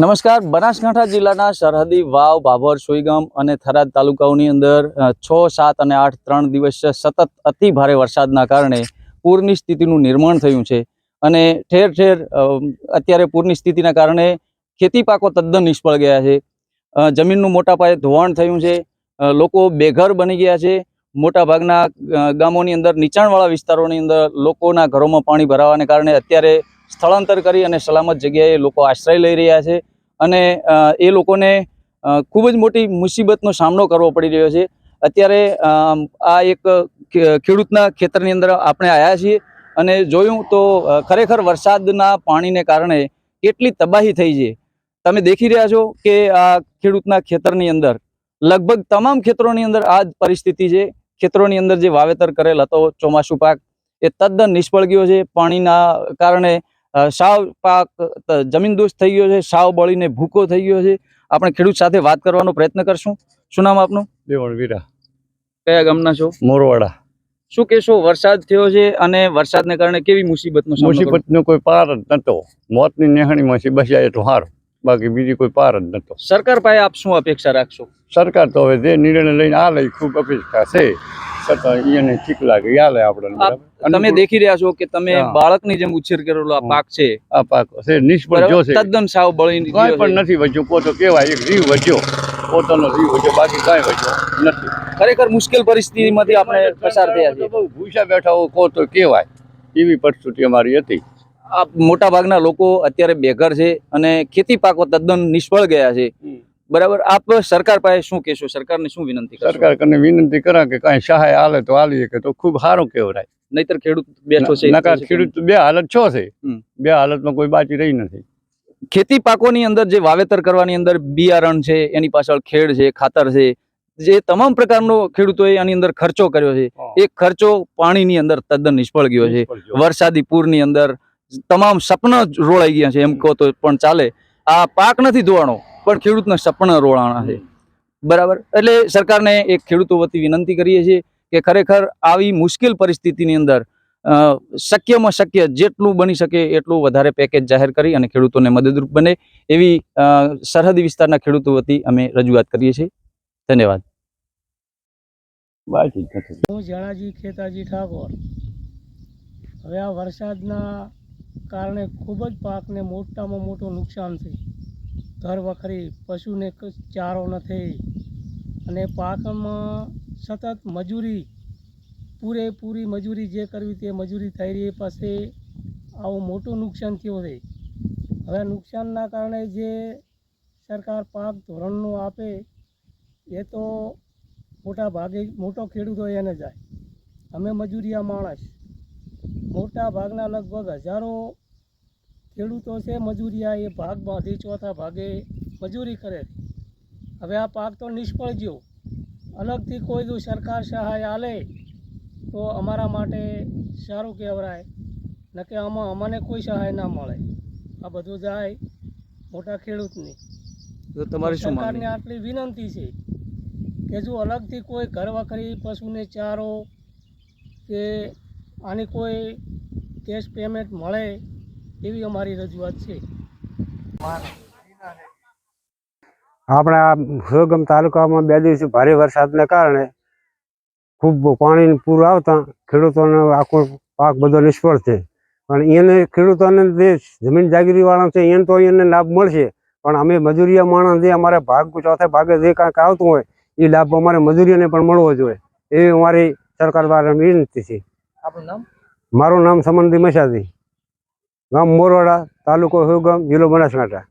નમસ્કાર. બનાસકાંઠા જિલ્લાના સરહદી વાવ ભાભર સુઈગમ અને થરાદ તાલુકાઓની અંદર છ, સાત અને આઠ, ત્રણ દિવસ સતત અતિ ભારે વરસાદના કારણે પૂરની સ્થિતિનું નિર્માણ થયું છે અને ઠેર ઠેર અત્યારે પૂરની સ્થિતિના કારણે ખેતી પાકો તદ્દન નિષ્ફળ ગયા છે. જમીનનું મોટા પાયે ધોવાણ થયું છે. લોકો બેઘર બની ગયા છે. મોટાભાગના ગામોની અંદર નીચાણવાળા વિસ્તારોની અંદર લોકોના ઘરોમાં પાણી ભરાવાને કારણે અત્યારે સ્થળાંતર કરી અને સલામત જગ્યાએ લોકો આશ્રય લઈ રહ્યા છે અને એ લોકોને ખૂબ જ મોટી મુસીબતનો સામનો કરવો પડી રહ્યો છે. અત્યારે આ એક ખેડૂતના ખેતરની અંદર આપણે આવ્યા છીએ અને જોયું તો ખરેખર વરસાદના પાણીને કારણે કેટલી તબાહી થઈ છે. તમે દેખી રહ્યા છો કે આ ખેડૂતના ખેતરની અંદર, લગભગ તમામ ખેતરોની અંદર આ જ પરિસ્થિતિ છે. ખેતરોની અંદર જે વાવેતર કરેલ હતો ચોમાસું પાક, એ તદ્દન નિષ્ફળ ગયો છે. પાણીના કારણે સાવ પાક જમીનદોસ્ત થઈ ગયો છે સાવ બળીને ભૂકો થઈ ગયો છે. આપણે ખેડૂત સાથે વાત કરવાનો પ્રયત્ન કરશું. શું નામ આપનું? દેવણ વીરા. કયા ગામના છો? મોરવાડા. શું કહેશો વરસાદ થયો છે અને વરસાદને કારણે કેવી મુસીબતનો મુસીબતનો કોઈ પાર જ નતો. મોતની નેહણીમાંથી બસ્યા તો હાર. બાકી બીજી કોઈ પાર જ નહોતો સરકાર પાસે આપ શું અપેક્ષા રાખશો? સરકાર તો હવે જે નિર્ણય લઈને આ લઈ ખૂબ અપેક્ષા છે. છતાં એને ઠીક લાગે. યાલે આપણને તમે દેખી રહ્યા છો કે તમે બાળકની જેમ ઉછેર કરેલો આ પાક છે. આ પાક છે નિષ્ફળ જો છે. તદ્દન સાવ બળી કાંઈ પણ નથી વધ્યું. પોતો કેવાય એક રીવ વધ્યો. પોતાનો રીવ વધ્યો બાકી કાંઈ વધ્યો નથી. ખરેખર મુશ્કેલ પરિસ્થિતિમાંથી આપણે પસાર થયા છે બહુ ભૂસા બેઠા હો કોતો કેવાય એવી પરિસ્થિતિ અમારી હતી. આ મોટા ભાગના લોકો અત્યારે બેઘર છે અને ખેતી પાકો તદ્દન નિષ્ફળ ગયા છે. બરાબર? આપ સરકાર પાસે શું કહેશો? સરકારને શું વિનંતી સરકાર કને વિનંતી કરા કે કાંઈ સહાય હાલે તો હાલીએ કે તો ખૂબ સારું કહેવાય. નહીતર ખેડૂત બેઠો છે નકાર ખેડૂત બે હાલત છો છે. બે હાલતમાં કોઈ બાકી રહી નથી. ખેતી પાકોની અંદર જે વાવેતર કરવાની અંદર બિયારણ છે એની પાછળ ખેડ છે ખાતર છે જે તમામ પ્રકારનો ખેડૂતોએ આની અંદર ખર્ચો કર્યો છે. એ ખર્ચો પાણીની અંદર તદ્દન નિષ્ફળ ગયો છે. વરસાદી પૂરની અંદર તમામ સપના રોળાઈ ગયા છે. એમ કહો તો પણ ચાલે. આ પાક નથી ધોવાણો પણ ખેડૂતના સપના રોળાણા છે. બરાબર? એટલે સરકારને એક ખેડૂતો વતી વિનંતી કરીએ છીએ કે ખરેખર આવી મુશ્કેલ પરિસ્થિતિની અંદર શક્યમાં શક્ય જેટલું બની શકે એટલું વધારે પેકેજ જાહેર કરી અને ખેડૂતોને મદદરૂપ બને એવી સરહદ વિસ્તારના ખેડૂતો વતી અમે રજૂઆત કરીએ છીએ. ધન્યવાદ. હું જણાજી ખેતાજી ઠાકોર. હવે આ વરસાદના કારણે ખૂબ જ પાકને મોટામાં મોટું નુકસાન છે ઘર વખરી પશુને ચારો નથી અને પાકમાં સતત મજૂરી, પૂરેપૂરી મજૂરી જે કરવી તે મજૂરી થઈ રહી પાસે આવું મોટું નુકસાન થયું છે. હવે નુકસાનના કારણે જે સરકાર પાક ધોરણનું આપે, એ તો મોટા ભાગે મોટો ખેડૂત હોય એને જાય. અમે મજૂરિયા માણસ. મોટા ભાગના લગભગ હજારો ખેડૂતો છે મજૂરિયા એ ભાગ બાંધી ચોથા ભાગે મજૂરી કરે. હવે આ પાક તો નિષ્ફળ ગયો. અલગથી કોઈ જો સરકાર સહાય આલે તો અમારા માટે સારું કહેવાય. નકે આમાં અમને કોઈ સહાય ના મળે. આ બધું જાય મોટા ખેડૂતની. તો તમારે સરકારને આટલી વિનંતી છે કે જો અલગથી કોઈ ઘર વખરી પશુને ચારો કે આની કોઈ કેશ પેમેન્ટ મળે એવી અમારી રજૂઆત છે. આપણા સુરગમ તાલુકામાં બે દિવસ ભારે વરસાદને કારણે ખૂબ પાણીનું પૂર આવતા ખેડૂતોનો આખો પાક બધો નિષ્ફળ છે. પણ એને ખેડૂતોને જે જમીન જાગીરીવાળા છે એને તો એને લાભ મળશે. પણ અમે મજૂરિયા માણસ જે અમારે ભાગ ચોથા ભાગે જે કાંઈક આવતું હોય એ લાભ અમારે મજૂરીઓને પણ મળવો જોઈએ. એવી અમારી સરકાર દ્વારા વિનંતી છે. આપણું નામ? મારું નામ સમંદી મસાદી. ગામ મોરવાડા તાલુકો સુરગામ જિલ્લો બનાસકાંઠા